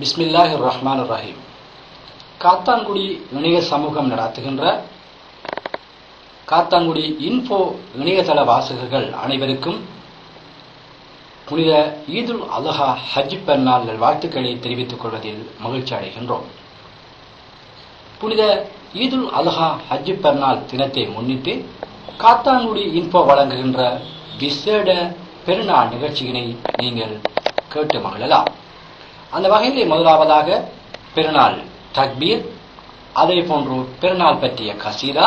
பிஸ்மில்லாஹி ரஹ்மான் ரஹீம் காத்தான்குடி இணைய சமூகம் நடத்துகின்ற காத்தான்குடி இன்ஃபோ இணையதள வாசகர்கள் அனைவருக்கும் புனித ஈதுல் அலஹா ஹஜ் பெருநாள் வாழ்த்துக்களை தெரிவித்துக் கொள்வதில் மகிழ்ச்சி அடைகின்றோம். புனித ஈதுல் அலஹா ஹஜ் பெருநாள் தினத்தை முன்னிட்டு காத்தான்குடி இன்ஃபோ வழங்குகின்ற விசேட பெருநாள் நிகழ்ச்சியினை நீங்கள் கேட்டு மகிழலாம். அந்த வகையிலே முதலாவதாக பெருநாள் தக்பீர் அதே போன்று பெருநாள் பற்றிய கசீதா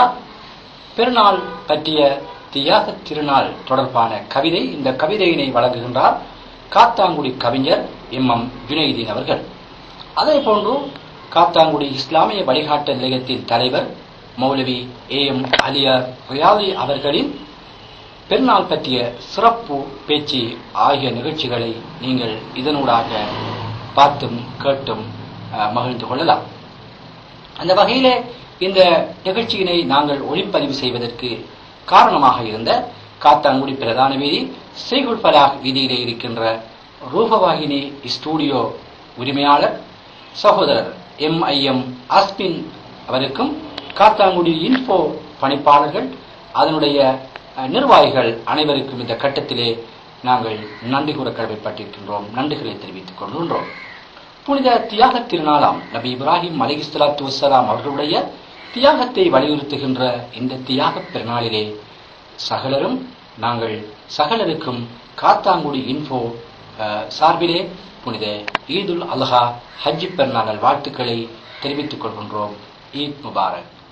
பெருநாள் பற்றிய தியாக திருநாள் தொடர்பான கவிதை இந்த கவிதையினை வழங்குகின்றார் காத்தாங்குடி கவிஞர் எம் எம் ஜுனைதீன் அவர்கள். அதே போன்று காத்தாங்குடி இஸ்லாமிய வழிகாட்டு நிலையத்தின் தலைவர் மௌலவி ஏ எம் அலியார் ரியாலி அவர்களின் பெருநாள் பற்றிய சிறப்பு பேச்சு ஆகிய நிகழ்ச்சிகளை நீங்கள் இதனூடாக பார்த்தும் கேட்டும் மகிழ்ந்து கொள்ளலாம். அந்த வகையிலே இந்த நிகழ்ச்சியினை நாங்கள் ஒளிப்பதிவு செய்வதற்கு காரணமாக இருந்த காத்தாங்குடி பிரதான வீதி ஸ்ரீகுல் பலாக் வீதியிலே இருக்கின்ற ரூபவாகினி ஸ்டூடியோ உரிமையாளர் சகோதரர் எம். ஐ. எம். அஸ்பின் அவருக்கும் காத்தாங்குடி இன்ஃபோ பணிப்பாளர்கள் அதனுடைய நிர்வாகிகள் அனைவருக்கும் இந்த கட்டத்திலே நாங்கள் நன்றி கூற கடமைப்பட்டிருக்கின்றோம் நன்றிகளை தெரிவித்துக் கொள்கின்றோம். புனித தியாக திருநாளாம் நபி இப்ராஹிம் அலிஸ்லாத்து வசலாம் அவர்களுடைய தியாகத்தை வலியுறுத்துகின்ற இந்த தியாக பெருநாளிலே சகலரும் நாங்கள் சகலருக்கும் காத்தாங்குடி இன்ஃபோ சார்பிலே புனித ஈதுல் அல்ஹா ஹஜ் பெருநாள் வாழ்த்துக்களை தெரிவித்துக் கொள்கின்றோம். ஈத் முபாரக்.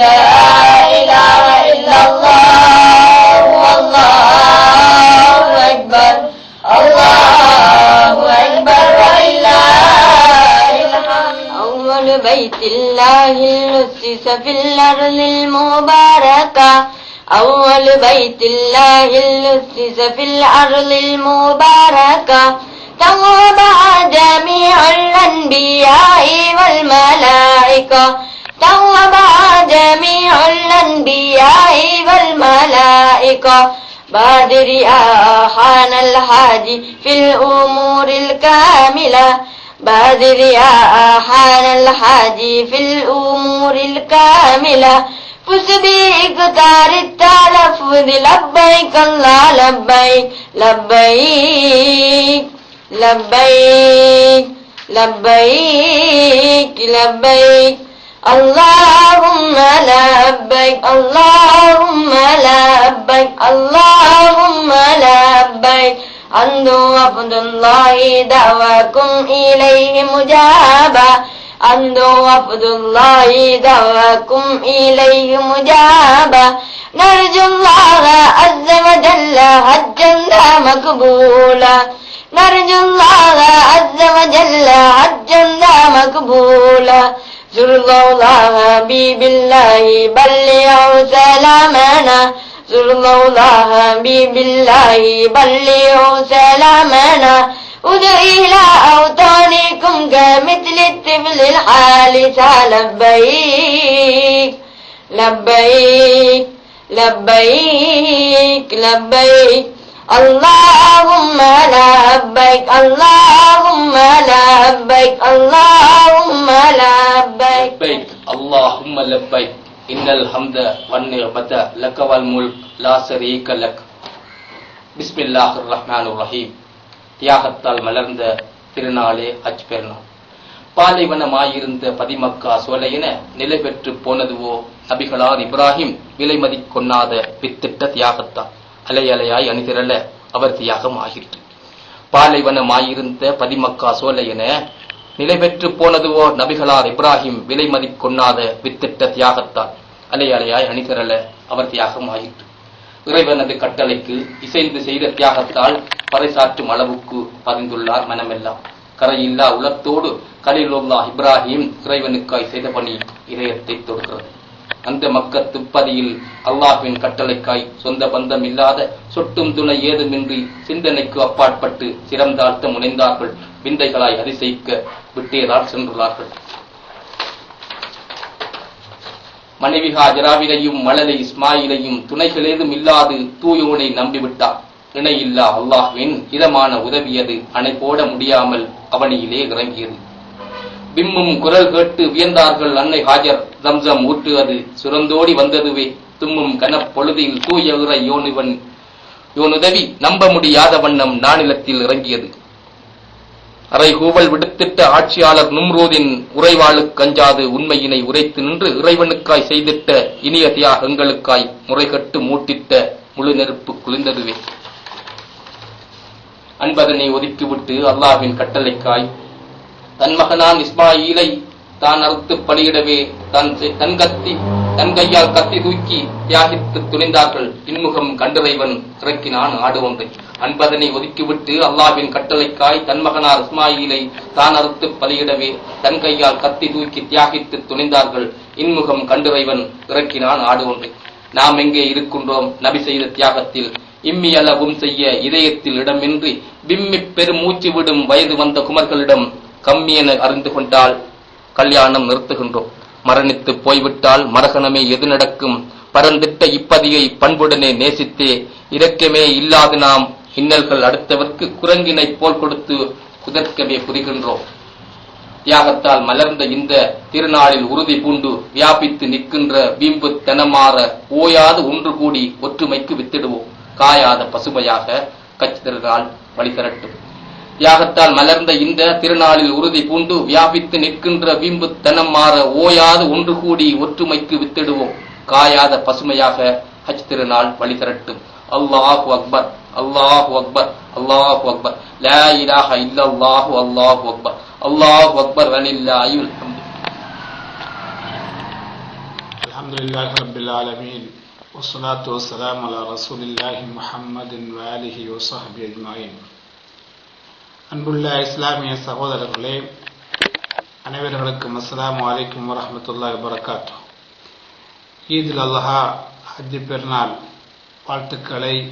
لا إله إلا الله. والله أكبر. الله أكبر. أول بيت الله الأسس في الأرض المباركة. أول بيت الله الأسس في الأرض المباركة. توبها جميع الأنبياء والملائكة. توبها جميع الأنبياء والملائكة. بادر يا خان الحاج في الأمور الكاملة. بادر يا حان الحاج في الأمور الكاملة. فز بإكتار التلفظ لبيك الله لبيك لبيك لبيك لبيك لبيك. اللهم لبيك اللهم لبيك اللهم لبيك. أنت عبد الله دعواكم إليه مجابا. أنت عبد الله دعواكم إليه مجابا. نرجو الله عز وجل حجا مقبولا. نرجو الله عز وجل حجا مقبولا. زر الله حبيب الله بلغ سلامنا صلوا الله حبيب الله بلغوا سلامنا ادع إلى أوطانكم كمثل الطفل الحالس لبيك لبيك لبيك لبيك. اللهم لبيك اللهم لبيك اللهم لبيك لبيك اللهم لبيك إن الحمد والنعمة لك والملك لا شريك لك بسم الله الرحمن الرحيم தியாகத்தால் மலர்ந்த திருநாளே ஹஜ் பெருநாள் பாலைவனமாயிருந்த பதிமக்கா சோலையென நிலை பெற்று போனதுவோ நபிகளார் இப்ராஹிம் விலைமதி கொண்ணாத வித்திட்ட தியாகத்தால் அலை அலையாய் அணிதிரள அவர் தியாகம் ஆகிற்று பாலைவனமாயிருந்த பதிமக்கா சோலையென நிலை பெற்று போனதுவோ நபிகளார் இப்ராஹிம் விலைமதி கொண்ணாத வித்திட்ட தியாகத்தால் அலை அலையாய் அணிதிரள அவர் தியாகம் ஆயிற்று இறைவனது கட்டளைக்கு இசைந்து செய்த தியாகத்தால் பறைசாற்றும் அளவுக்கு பதிந்துள்ளார் மனமெல்லாம். கரையில்லா உலத்தோடு கலிலுல்லா இப்ராஹிம் இறைவனுக்காய் செய்த பணி இதயத்தை தொடுகிறது அந்த மக்க துப்பதியில் அல்லாஹ்வின் கட்டளைக்காய் சொந்த பந்தம் இல்லாத சொட்டும் துணை ஏதுமின்றி சிந்தனைக்கு அப்பாற்பட்டு சிறந்தாழ்த்த முனைந்தார்கள். விந்தைகளாய் அதிசயிக்க விட்டேதால் சென்றுள்ளார்கள். மனைவி ஹாஜராவினையும் மழலை இஸ்மாயிலையும் துணைகளேதும் இல்லாது தூயோனை நம்பிவிட்டார் இணையில்லா அல்லாஹ்வின் இதமான உதவியது அணை போட முடியாமல் அவனியிலே இறங்கியது. விம்மும் குரல் கேட்டு வியந்தார்கள் அன்னை ஹாஜர். ஜம்சம் ஊற்று அது சுரந்தோடி வந்ததுவே. தும்மும் கனப்பொழுதில் தூய உரை யோனுவன். யோனுதவி நம்ப முடியாத வண்ணம் நானிலத்தில் இறங்கியது. அரை கூவல் விடுத்திட்ட ஆட்சியாளர் நும்ரூதின் உறைவாளுக் கஞ்சாது உண்மையினை உரைத்து நின்று இறைவனுக்காய் செய்திட்ட இனிய தியாகங்களுக்காய் முறைகட்டு மூட்டிட்ட முழு நெருப்பு குளிர்ந்ததுவே. அன்பதனை ஒதுக்கிவிட்டு அல்லாஹ்வின் கட்டளைக்காய் தன் மகனான் இஸ்மாயிலை தான் அறுத்து பலியிடவே தன் தன் கத்தி தன் கையால் கத்தி தூக்கி தியாகித்து துணிந்தார்கள். இன்முகம் கண்டறைவன் இறக்கினான் ஆடு ஒன்றை. அன்பதனை ஒதுக்கிவிட்டு அல்லாஹ்வின் கட்டளைக்காய் தன் மகனார் இஸ்மாயிலை தான் அறுத்து பலியிடவே தன் கையால் கத்தி தூக்கி தியாகித்து துணிந்தார்கள். இன்முகம் கண்டிறைவன் இறக்கினான் ஆடு ஒன்றை. நாம் எங்கே இருக்கின்றோம் நபி செய்த தியாகத்தில்? இம்மி அளவும் செய்ய இதயத்தில் இடமின்றி விம்மிப் பெருமூச்சு விடும் வயது வந்த குமர்களிடம் கம்மி என அறிந்து கொண்டால் கல்யாணம் நிறுத்துகின்றோம். மரணித்து போய்விட்டால் மரகணமே எது நடக்கும்? பரந்திட்ட இப்பதியை பண்புடனே நேசித்தே இரக்கமே இல்லாது நாம் இன்னல்கள் அடுத்தவர்க்கு குரங்கினை போல் கொடுத்து குதற்கவே புரிகின்றோம். தியாகத்தால் மலர்ந்த இந்த திருநாளில் உறுதி பூண்டு வியாபித்து நிற்கின்ற வீம்பு தெனமாற ஓயாது ஒன்று கூடி ஒற்றுமைக்கு வித்திடுவோம். காயாத பசுமையாக கச்சி திருநாள் வழி தியாகத்தால் மலர்ந்த இந்த திருநாளில் உறுதி பூண்டு வியாபித்து நிற்கின்ற வீம்பு தனம் மாற ஓயாது ஒன்று கூடி ஒற்றுமைக்கு வித்திடுவோம் காயாத பசுமையாக ஹஜ் திருநாள் வழி திரட்டும் அல்லாஹு அக்பர் அல்லாஹு அக்பர் அல்லாஹு அக்பர் லா இலாஹ இல்லல்லாஹு அல்லாஹு அக்பர் அல்லாஹு அக்பர் வலில்லாஹில் ஹம்து الحمد لله رب العالمين والصلاة والسلام على رسول الله محمد وآله وصحبه أجمعين அன்புள்ள இஸ்லாமிய சகோதரர்களே அனைவர்களுக்கும் அஸ்லாம் அலைக்கும் வரமத்துல்லா வபரகாத்து. ஈதுல் அல்லஹா ஹஜ் பெருநாள் வாழ்த்துக்களை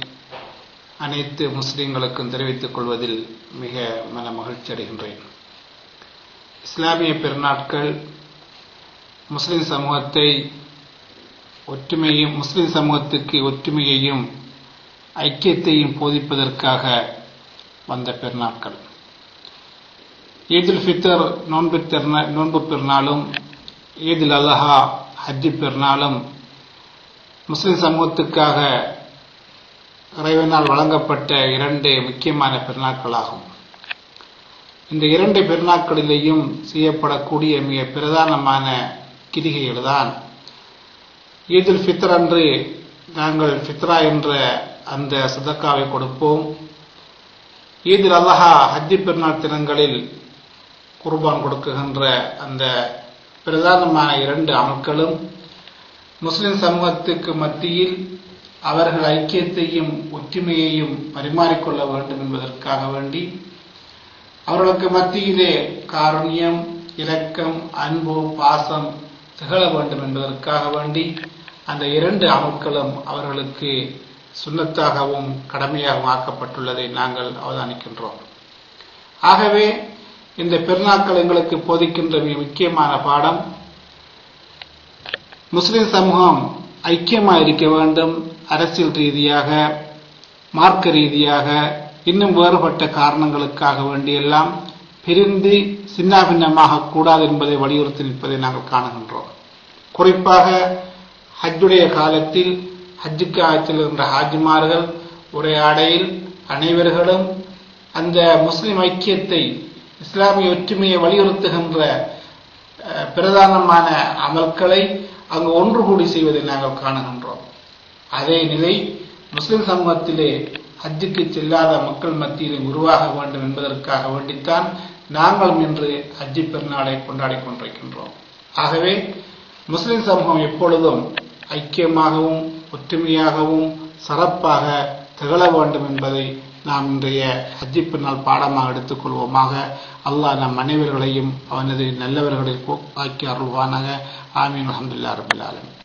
அனைத்து முஸ்லிம்களுக்கும் தெரிவித்துக் கொள்வதில் மிக மன மகிழ்ச்சி அடைகின்றேன். இஸ்லாமிய பெருநாட்கள் முஸ்லிம் சமூகத்தை ஒற்றுமையும் முஸ்லிம் சமூகத்துக்கு ஒற்றுமையையும் ஐக்கியத்தையும் போதிப்பதற்காக வந்த பெருநாட்கள். ஈதுல் ஃபித்தர் நோன்பு பெருநா நோன்பு பெருநாளும் ஈதுல் அல்லஹா ஹஜ்ஜி பெருநாளும் முஸ்லிம் சமூகத்துக்காக இறைவனால் வழங்கப்பட்ட இரண்டு முக்கியமான பெருநாட்களாகும் இந்த இரண்டு பெருநாட்களிலேயும் செய்யப்படக்கூடிய மிக பிரதானமான கிரிகைகள்தான் ஈதுல் ஃபித்ர் அன்று நாங்கள் ஃபித்ரா என்ற அந்த சதக்காவை கொடுப்போம். ஈதுல் அல்லஹா ஹஜ்ஜி பெருநாள் தினங்களில் குர்பான் கொடுக்குகின்ற அந்த பிரதானமான இரண்டு அமல்களும் முஸ்லிம் சமூகத்துக்கு மத்தியில் அவர்கள் ஐக்கியத்தையும் ஒற்றுமையையும் பரிமாறிக்கொள்ள வேண்டும் என்பதற்காக வேண்டி அவர்களுக்கு மத்தியிலே காருண்யம் இரக்கம் அன்பு பாசம் திகழ வேண்டும் என்பதற்காக வேண்டி அந்த இரண்டு அமல்களும் அவர்களுக்கு சுண்ணத்தாகவும் கடமையாகவும் ஆக்கப்பட்டுள்ளதை நாங்கள் அவதானிக்கின்றோம். ஆகவே இந்த பெருநாட்கள் எங்களுக்கு போதிக்கின்ற மிக முக்கியமான பாடம். முஸ்லிம் சமூகம் ஐக்கியமாக இருக்க வேண்டும். அரசியல் ரீதியாக மார்க்க ரீதியாக இன்னும் வேறுபட்ட காரணங்களுக்காக வேண்டியெல்லாம் பிரிந்து சின்னாபின்னமாக கூடாது என்பதை வலியுறுத்தி நிற்பதை நாங்கள் காணுகின்றோம். குறிப்பாக ஹஜ்ஜுடைய காலத்தில் ஹஜ்ஜுக்கு ஆயத்தில் இருந்த ஹாஜிமார்கள் உரையாடையில் அனைவர்களும் அந்த முஸ்லிம் ஐக்கியத்தை இஸ்லாமிய ஒற்றுமையை வலியுறுத்துகின்ற பிரதானமான அமல்களை அங்கு ஒன்று கூடி செய்வதை நாங்கள் காணுகின்றோம். அதே நிலை முஸ்லிம் சமூகத்திலே ஹஜ்ஜுக்கு செல்லாத மக்கள் மத்தியில் உருவாக வேண்டும் என்பதற்காக வேண்டித்தான் நாங்களும் இன்று ஹஜ்ஜி பெருநாளை கொண்டாடி கொண்டிருக்கின்றோம். ஆகவே முஸ்லிம் சமூகம் எப்பொழுதும் ஐக்கியமாகவும் ஒற்றுமையாகவும் சிறப்பாக திகழ வேண்டும் என்பதை நாம் இன்றைய ஹஜ்ஜி பெருநாள் பாடமாக எடுத்துக்கொள்வோமாக அல்லாஹ் நம் அனைவர்களையும் அவனது நல்லவர்களை ஆக்கி அருள்வானாக. ஆமீன். அஹமதுல்லா ரப்பில்